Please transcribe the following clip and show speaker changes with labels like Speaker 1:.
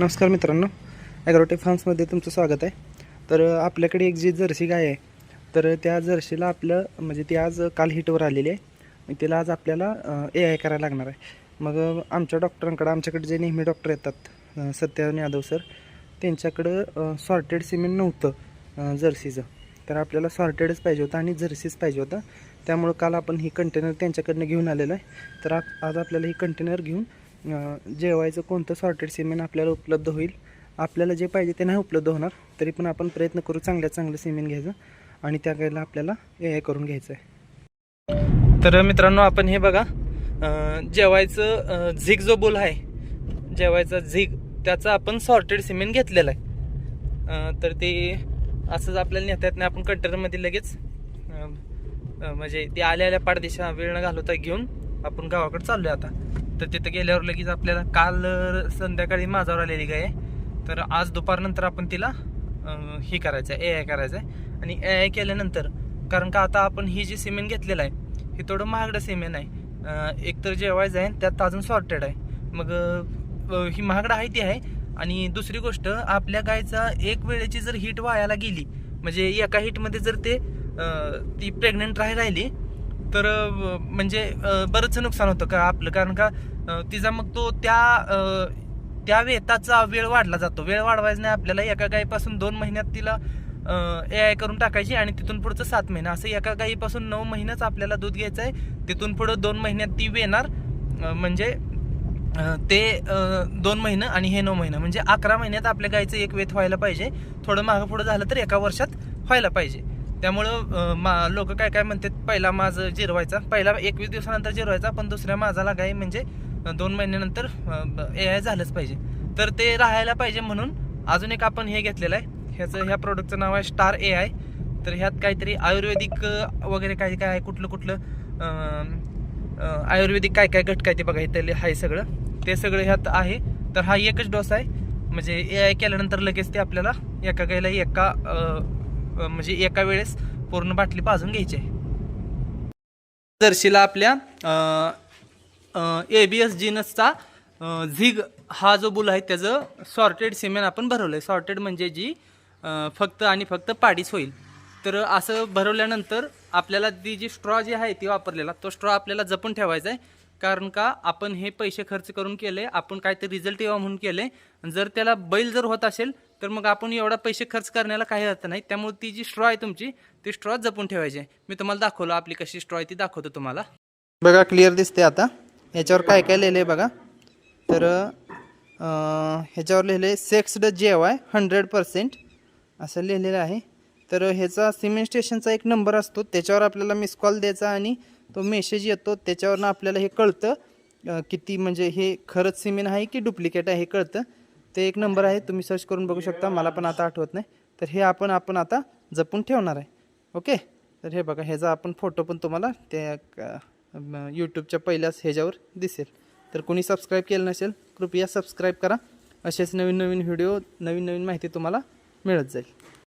Speaker 1: नमस्कार मित्रांनो ॲग्रोटेक फार्म्समध्ये तुमचं स्वागत आहे. तर आपल्याकडे एक जी जर्सी गाय आहे. तर त्या जर्सीला आपलं म्हणजे ती आज काल हिटवर आलेली आहे. तिला आज आपल्याला ए आय करायला लागणार आहे. मग आमच्या डॉक्टरांकडं आमच्याकडे जे नेहमी डॉक्टर येतात सत्यान यादव सर त्यांच्याकडं सॉर्टेड सिमेंट नव्हतं जर्सीचं. तर आपल्याला सॉर्टेडच पाहिजे होतं आणि जर्सीच पाहिजे होतं. त्यामुळं काल आपण ही कंटेनर त्यांच्याकडनं घेऊन आलेलं आहे. तर आज आपल्याला ही कंटेनर घेऊन जेवायचं कोणतं सॉर्टेड सिमेंट आपल्याला उपलब्ध होईल? आपल्याला जे पाहिजे ते नाही उपलब्ध होणार तरी पण आपण प्रयत्न करू चांगल्यात चांगलं सिमेंट घ्यायचं आणि त्या गायला आपल्याला ए आय करून घ्यायचं आहे तर मित्रांनो आपण हे बघा जेवायचं झिग जो बोल आहे जेवायचा झिग त्याचा आपण सॉर्टेड सिमेंट घेतलेला आहे. तर ते असंच आपल्याला नेता येत नाही आपण कंटेनरमध्ये लगेच म्हणजे ते आल्या आल्या पाडदेशा वेळ न घालवता घेऊन आपण गावाकडे चाललोय आता. तर तिथं गेल्यावर लगेच आपल्याला काल संध्याकाळी माझावर आलेली गाय आहे. तर आज दुपारनंतर आपण तिला हे करायचं आहे ए आय करायचं आहे आणि ए आय केल्यानंतर कारण का आता आपण ही जी सिमेंट घेतलेलं आहे हे थोडं महागडं सिमेंट आहे. एक तर जेवायचं आहे त्यात अजून सॉर्टेड आहे. मग ही महागडं आहे ती आहे. आणि दुसरी गोष्ट आपल्या गायचा एक वेळेची जर हीट वायाला गेली म्हणजे एका हिटमध्ये जर ते ती प्रेग्नंट राही राहिली तर म्हणजे बरंचसं नुकसान होतं का आपलं? कारण का तिचा मग तो त्या त्या वेताचा वेळ वाढला जातो. वेळ वाढवायचा नाही आपल्याला एका गायीपासून दोन महिन्यात तिला ए आय करून टाकायची आणि तिथून पुढचं सात महिने. असं एका गायीपासून नऊ महिन्याच आपल्याला दूध घ्यायचं आहे. तिथून पुढं दोन महिन्यात ती वेणार म्हणजे ते दोन महिनं आणि हे नऊ महिनं. म्हणजे अकरा महिन्यात आपल्या गायचं एक वेत व्हायला पाहिजे. थोडं मागं पुढं झालं तर एका वर्षात व्हायला पाहिजे. त्यामुळं मा लोक काय काय म्हणतात पहिला माझं जिरवायचा. पहिला एकवीस दिवसानंतर जिरवायचा पण दुसऱ्या माझा लागाय म्हणजे दोन महिन्यानंतर ए आय झालंच पाहिजे. तर ते राहायला पाहिजे म्हणून अजून एक आपण हे घेतलेलं आहे. ह्याचं ह्या प्रोडक्टचं नाव आहे स्टार ए आय तर ह्यात काहीतरी आयुर्वेदिक वगैरे काय काय आहे कुठलं कुठलं आयुर्वेदिक काय काय घटक आहे ते बघा इथले आहे सगळं. ते सगळं ह्यात आहे. तर हा एकच डोस आहे. म्हणजे ए आय केल्यानंतर लगेच ते आपल्याला एका गायला एका म्हणजे एका वेळेस पूर्ण बाटली पाजून घ्यायची आहे. जर्शीला आपल्या ए बी एस जीनसचा झिग हा जो बुल आहे त्याचं सॉर्टेड सिमेंट आपण भरवलं आहे सॉर्टेड म्हणजे जी फक्त आणि फक्त पाडीच होईल. तर असं भरवल्यानंतर आपल्याला ती जी स्ट्रॉ जी आहे ती वापरलेला तो स्ट्रॉ आपल्याला जपून ठेवायचा आहे कारण का आपण हे पैसे खर्च करून केले आपण काहीतरी रिझल्ट यावा म्हणून केले. जर त्याला बैल जर होत असेल तर मग आपण एवढा पैसे खर्च करण्याला काही अर्थ नाही. त्यामुळे ती जी स्ट्रॉ आहे तुमची ती स्ट्रॉ जपून ठेवायची. आहे मी तुम्हाला दाखवलं आपली कशी स्ट्रॉ आहे ती दाखवतो तुम्हाला. बघा क्लिअर दिसते आता. ह्याच्यावर काय काय लिहिलं आहे बघा. तर ह्याच्यावर लिहिलं आहे सेक्स्ड जेव आहे हंड्रेड पर्सेंट असं लिहिलेलं आहे. तर ह्याचा सिमेंट स्टेशनचा एक नंबर असतो. त्याच्यावर आपल्याला मिस कॉल द्यायचा आणि तो मेसेज येतो. त्याच्यावरनं आपल्याला हे कळतं किती म्हणजे हे खरंच सिमेंट आहे की डुप्लिकेट आहे हे कळतं. ते एक नंबर आहे तुम्ही सर्च करून बघू शकता मला पण आता आठवत नाही. तर हे आपण आपण आता जपून ठेवणार आहे. ओके तर हे बघा ह्याचा आपण फोटो पण तुम्हाला त्या यूट्यूबच्या पहिल्याच ह्याच्यावर दिसेल. तर कोणी सबस्क्राईब केलं नसेल कृपया सबस्क्राईब करा. असेच नवीन नवीन व्हिडिओ नवीन नवीन माहिती तुम्हाला मिळत जाईल.